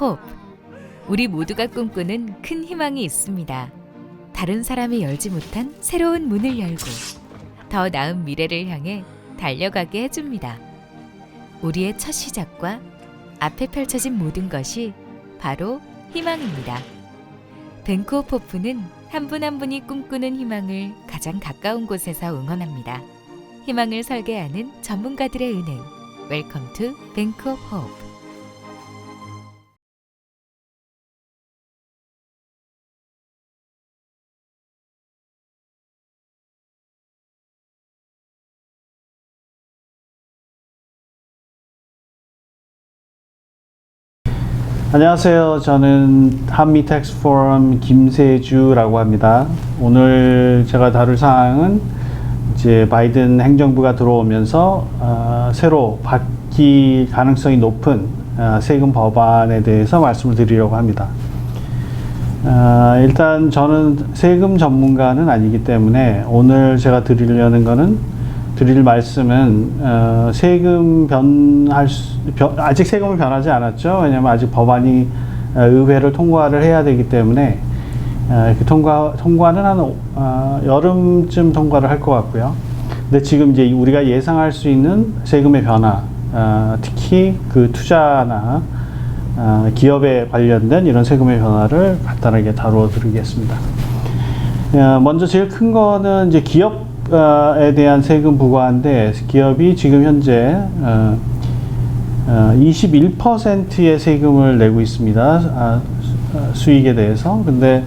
홉. 우리 모두가 꿈꾸는 큰 희망이 있습니다. 다른 사람이 열지 못한 새로운 문을 열고 더 나은 미래를 향해 달려가게 해줍니다. 우리의 첫 시작과 앞에 펼쳐진 모든 것이 바로 희망입니다. 뱅크 오프 호프는 한 분 한 분이 꿈꾸는 희망을 가장 가까운 곳에서 응원합니다. 희망을 설계하는 전문가들의 은행. 웰컴 투 뱅크 오프 호프. 안녕하세요. 저는 한미 텍스 포럼 김세주라고 합니다. 오늘 제가 다룰 사항은 이제 바이든 행정부가 들어오면서 어, 새로 바뀔 가능성이 높은 어, 세금 법안에 대해서 말씀을 드리려고 합니다. 어, 일단 저는 세금 전문가는 아니기 때문에 오늘 제가 드리려는 거는 드릴 말씀은 어, 세금 변할 수, 변, 아직 세금을 변하지 않았죠. 왜냐하면 아직 법안이 어, 의회를 통과를 해야 되기 때문에 어, 그 통과 통과는 한 어, 여름쯤 통과를 할 것 같고요. 근데 지금 이제 우리가 예상할 수 있는 세금의 변화, 어, 특히 그 투자나 어, 기업에 관련된 이런 세금의 변화를 간단하게 다루어 드리겠습니다. 어, 먼저 제일 큰 거는 이제 기업 에 대한 세금 부과인데 기업이 지금 현재 어, 어, 21%의 세금을 내고 있습니다. 아, 수- 수익에 대해서. 근데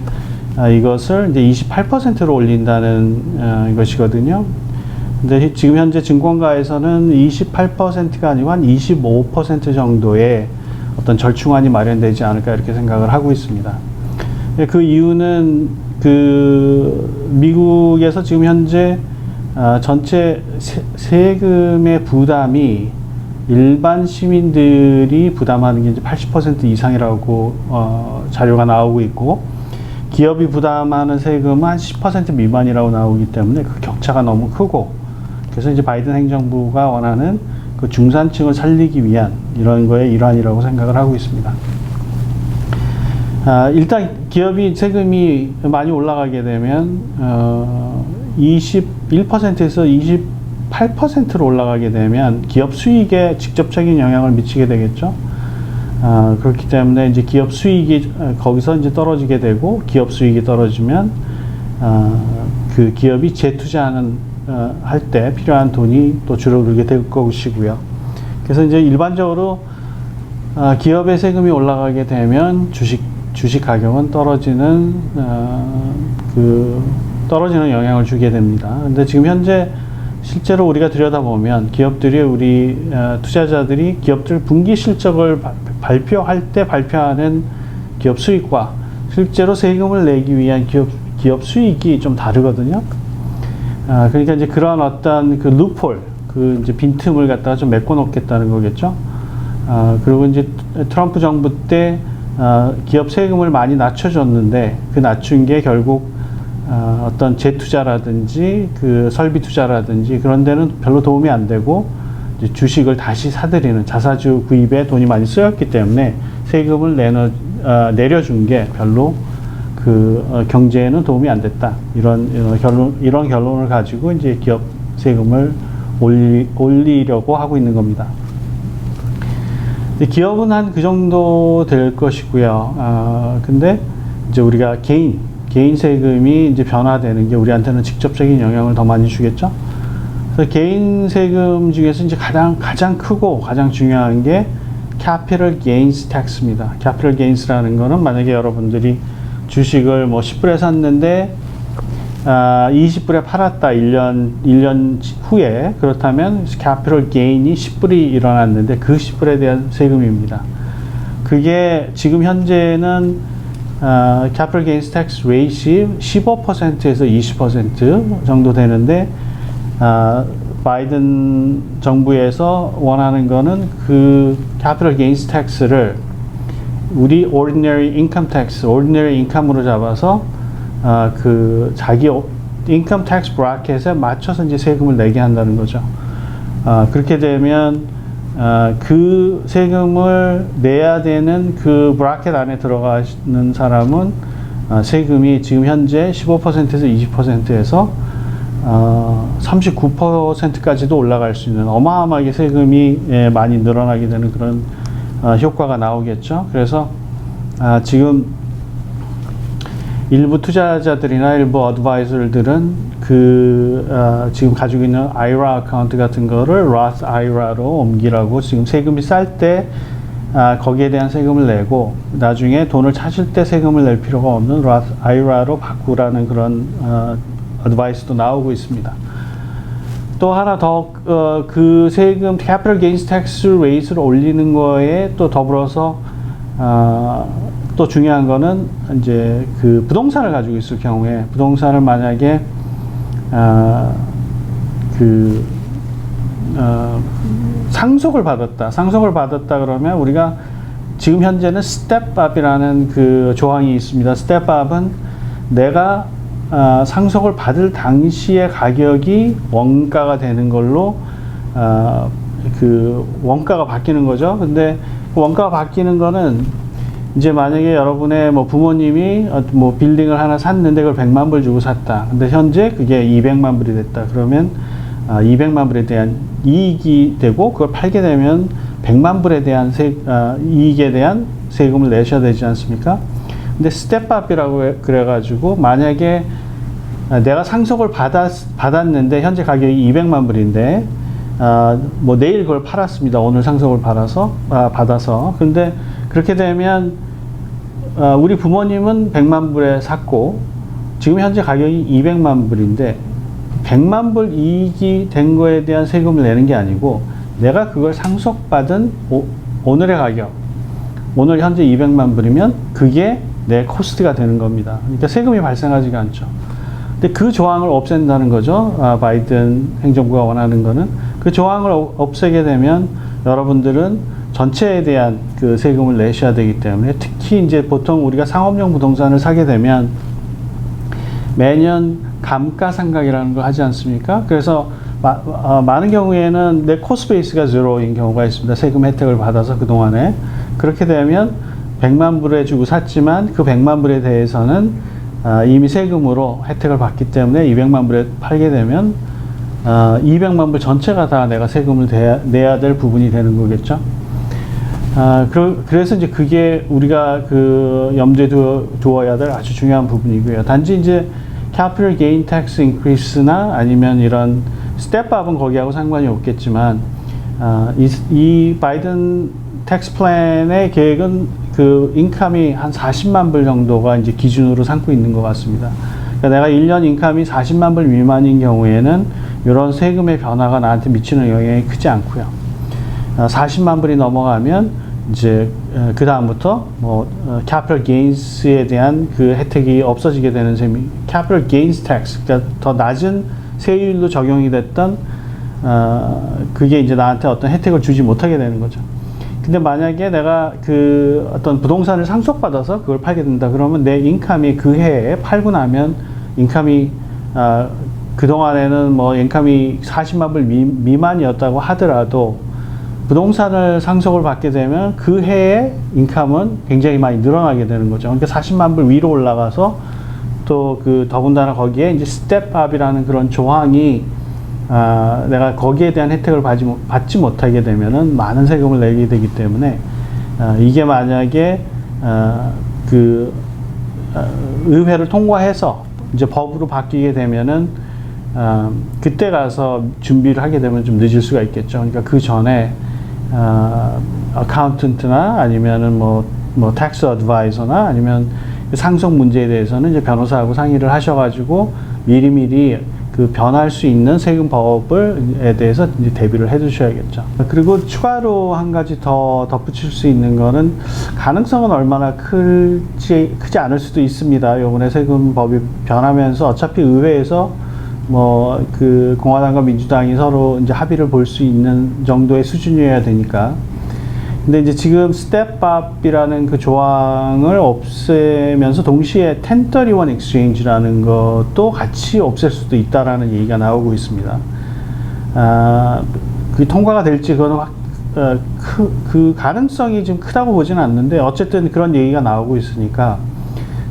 아, 이것을 이제 28%로 올린다는 어, 것이거든요. 근데 지금 현재 증권가에서는 28%가 아니고 한 25% 정도의 어떤 절충안이 마련되지 않을까 이렇게 생각을 하고 있습니다. 예, 그 이유는 그 미국에서 지금 현재 아, 전체 세, 세금의 부담이 일반 시민들이 부담하는 게 이제 80% 이상이라고 어, 자료가 나오고 있고 기업이 부담하는 세금은 한10% 미만이라고 나오기 때문에 그 격차가 너무 크고 그래서 이제 바이든 행정부가 원하는 그 중산층을 살리기 위한 이런 거의 일환이라고 생각을 하고 있습니다. 아, 일단 기업이 세금이 많이 올라가게 되면 어, 21%에서 28%로 올라가게 되면 기업 수익에 직접적인 영향을 미치게 되겠죠. 아, 그렇기 때문에 이제 기업 수익이 어, 거기서 이제 떨어지게 되고 기업 수익이 떨어지면 아, 그 기업이 재투자하는 어, 할때 필요한 돈이 또 줄어들게 될 것이고요. 그래서 이제 일반적으로 아, 기업의 세금이 올라가게 되면 주식 주식 가격은 떨어지는 어, 그 떨어지는 영향을 주게 됩니다. 근데 지금 현재 실제로 우리가 들여다보면 기업들이 우리 어, 투자자들이 기업들 분기 실적을 바- 발표할 때 발표하는 기업 수익과 실제로 세금을 내기 위한 기업 기업 수익이 좀 다르거든요. 아, 그러니까 이제 그런 어떤 그 루폴, 그 이제 빈틈을 갖다가 좀 메꿔 놓겠다는 거겠죠. 아, 그리고 이제 트럼프 정부 때 아, 기업 세금을 많이 낮춰줬는데 그 낮춘 게 결국 아, 어떤 재투자라든지 그 설비 투자라든지 그런 데는 별로 도움이 안 되고 주식을 다시 사들이는 자사주 구입에 돈이 많이 쓰였기 때문에 세금을 내놔, 아, 내려준 게 별로 그 어, 경제에는 도움이 안 됐다 이런 어, 결론 이런 결론을 가지고 이제 기업 세금을 올리, 올리려고 하고 있는 겁니다. 기업은 한 그 정도 될 것이고요. 아, 근데 이제 우리가 개인, 개인 세금이 이제 변화되는 게 우리한테는 직접적인 영향을 더 많이 주겠죠. 그래서 개인 세금 중에서 이제 가장, 가장 크고 가장 중요한 게 capital gains tax입니다. capital gains라는 거는 만약에 여러분들이 주식을 뭐 10불에 샀는데 아, 20불에 팔았다 1년 1년 후에 그렇다면 capital gain이 10불이 일어났는데 그 10불에 대한 세금입니다. 그게 지금 현재는 아, capital gains tax rate이 15%에서 20% 정도 되는데 아, 바이든 정부에서 원하는 거는 그 capital gains tax를 우리 ordinary income tax, ordinary income으로 잡아서 아, 그 자기 income tax bracket에 맞춰서 이제 세금을 내게 한다는 거죠. 아, 그렇게 되면 어, 그 세금을 내야 되는 그 브라켓 안에 들어가는 사람은 어, 세금이 지금 현재 15%에서 20%에서 어, 39%까지도 올라갈 수 있는 어마어마하게 세금이 예, 많이 늘어나게 되는 그런 어, 효과가 나오겠죠. 그래서 아, 지금 일부 투자자들이나 일부 어드바이저들은 그 어, 지금 가지고 있는 IRA 어카운트 같은 거를 Roth IRA로 옮기라고 지금 세금이 쌀 때 아, 거기에 대한 세금을 내고 나중에 돈을 찾을 때 세금을 낼 필요가 없는 Roth IRA로 바꾸라는 그런 어, 어드바이스도 나오고 있습니다. 또 하나 더그 세금 캐피털 게인스 텍스 레이스를 올리는 거에 또 더불어서 어, 또 중요한 거는 이제 그 부동산을 가지고 있을 경우에 부동산을 만약에 어, 그 어, 상속을 받았다. 상속을 받았다 그러면 우리가 지금 현재는 스텝업이라는 그 조항이 있습니다. 스텝업은 내가 어, 상속을 받을 당시의 가격이 원가가 되는 걸로 어, 그 원가가 바뀌는 거죠. 근데 그 원가가 바뀌는 거는 이제 만약에 여러분의 뭐 부모님이 어, 뭐 빌딩을 하나 샀는데 그걸 100만 불 주고 샀다. 근데 현재 그게 200만 불이 됐다. 그러면 아, 200만 불에 대한 이익이 되고 그걸 팔게 되면 100만 불에 대한 세, 아, 이익에 대한 세금을 내셔야 되지 않습니까? 근데 스텝업이라고 해- 그래가지고 만약에 아, 내가 상속을 받았, 받았는데 현재 가격이 200만 불인데 아, 뭐 내일 그걸 팔았습니다. 오늘 상속을 받아서 아, 받아서 근데 그렇게 되면 아, 우리 부모님은 100만 불에 샀고 지금 현재 가격이 200만 불인데 100만 불 이익이 된 거에 대한 세금을 내는 게 아니고 내가 그걸 상속받은 오, 오늘의 가격 오늘 현재 200만 불이면 그게 내 코스트가 되는 겁니다. 그러니까 세금이 발생하지가 않죠. 근데 그 조항을 없앤다는 거죠. 아, 바이든 행정부가 원하는 거는 그 조항을 어- 없애게 되면 여러분들은 전체에 대한 그 세금을 내셔야 되기 때문에 특히 이제 보통 우리가 상업용 부동산을 사게 되면 매년 감가상각이라는 걸 하지 않습니까? 그래서 마- 어, 많은 경우에는 내 코스 베이스가 제로인 경우가 있습니다. 세금 혜택을 받아서 그동안에 그렇게 되면 100만 불에 주고 샀지만 그 100만 불에 대해서는 아, 이미 세금으로 혜택을 받기 때문에 200만 불에 팔게 되면 아, 200만 불 전체가 다 내가 세금을 대야- 내야 될 부분이 되는 거겠죠. 아, 그, 그래서 이제 그게 우리가 그 염두에 두, 두어 야 될 아주 중요한 부분이고요. 단지 이제 capital gain tax increase나 아니면 이런 스텝업은 거기하고 상관이 없겠지만, 아, 이, 이 바이든 텍스 플랜의 계획은 그 인감이 한 40만 불 정도가 이제 기준으로 삼고 있는 것 같습니다. 그러니까 내가 1년 인감이 40만 불 미만인 경우에는 이런 세금의 변화가 나한테 미치는 영향이 크지 않고요. 어, 40만 불이 넘어가면 이제 그 다음부터 뭐 어, capital gains에 대한 그 혜택이 없어지게 되는 셈이 capital gains tax 그러니까 더 낮은 세율로 적용이 됐던 어, 그게 이제 나한테 어떤 혜택을 주지 못하게 되는 거죠. 근데 만약에 내가 그 어떤 부동산을 상속받아서 그걸 팔게 된다 그러면 내 인감이 그 해에 팔고 나면 인감이 아, 그동안에는 뭐 인감이 40만 불 미, 미만이었다고 하더라도 부동산을 상속을 받게 되면 그 해에 인감은 굉장히 많이 늘어나게 되는 거죠. 그러니까 40만 불 위로 올라가서 또 그 더군다나 거기에 이제 스텝업이라는 그런 조항이 아, 내가 거기에 대한 혜택을 받지, 못- 받지 못하게 되면은 많은 세금을 내게 되기 때문에 아, 이게 만약에 아, 그 아, 의회를 통과해서 이제 법으로 바뀌게 되면은 아, 그때 가서 준비를 하게 되면 좀 늦을 수가 있겠죠. 그러니까 그 전에 아, 어카운턴트나 아니면은 뭐, 뭐 텍스 어드바이저나 아니면 그 상속 문제에 대해서는 이제 변호사하고 상의를 하셔가지고 미리미리 그 변할 수 있는 세금 법을에 대해서 이제 대비를 해 두셔야겠죠. 그리고 추가로 한 가지 더 덧붙일 수 있는 거는 가능성은 얼마나 클지 크지 않을 수도 있습니다. 요번에 세금 법이 변하면서 어차피 의회에서 뭐 그 공화당과 민주당이 서로 이제 합의를 볼 수 있는 정도의 수준이어야 되니까. 근데 이제 지금 스텝업이라는 그 조항을 없애면서 동시에 1031 exchange라는 것도 같이 없앨 수도 있다라는 얘기가 나오고 있습니다. 아, 그 통과가 될지 그건 확, 어, 그, 그 가능성이 좀 크다고 보지는 않는데 어쨌든 그런 얘기가 나오고 있으니까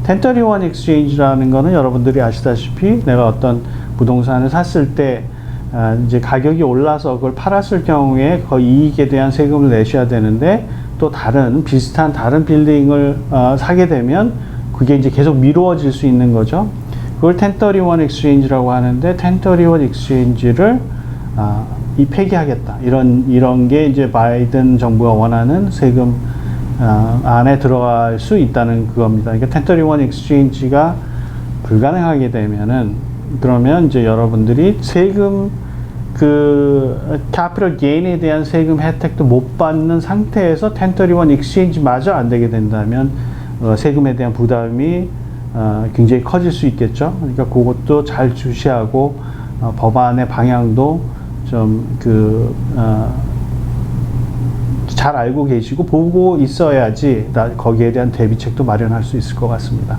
1031 exchange라는 거는 여러분들이 아시다시피 내가 어떤 부동산을 샀을 때 아, 이제 가격이 올라서 그걸 팔았을 경우에 그 이익에 대한 세금을 내셔야 되는데 또 다른 비슷한 다른 빌딩을 어, 사게 되면 그게 이제 계속 미루어질 수 있는 거죠. 그걸 1031 exchange라고 하는데 1031 exchange를 아, 이 폐기하겠다. 이런 이런 게 이제 바이든 정부가 원하는 세금 아, 안에 들어갈 수 있다는 그겁니다. 그러니까 1031 exchange가 불가능하게 되면은 그러면 이제 여러분들이 세금 그 캐피털 게인에 대한 세금 혜택도 못 받는 상태에서 1031 exchange마저 안 되게 된다면 어, 세금에 대한 부담이 어, 굉장히 커질 수 있겠죠. 그러니까 그것도 잘 주시하고 어, 법안의 방향도 좀그 어, 잘 알고 계시고 보고 있어야지 나- 거기에 대한 대비책도 마련할 수 있을 것 같습니다.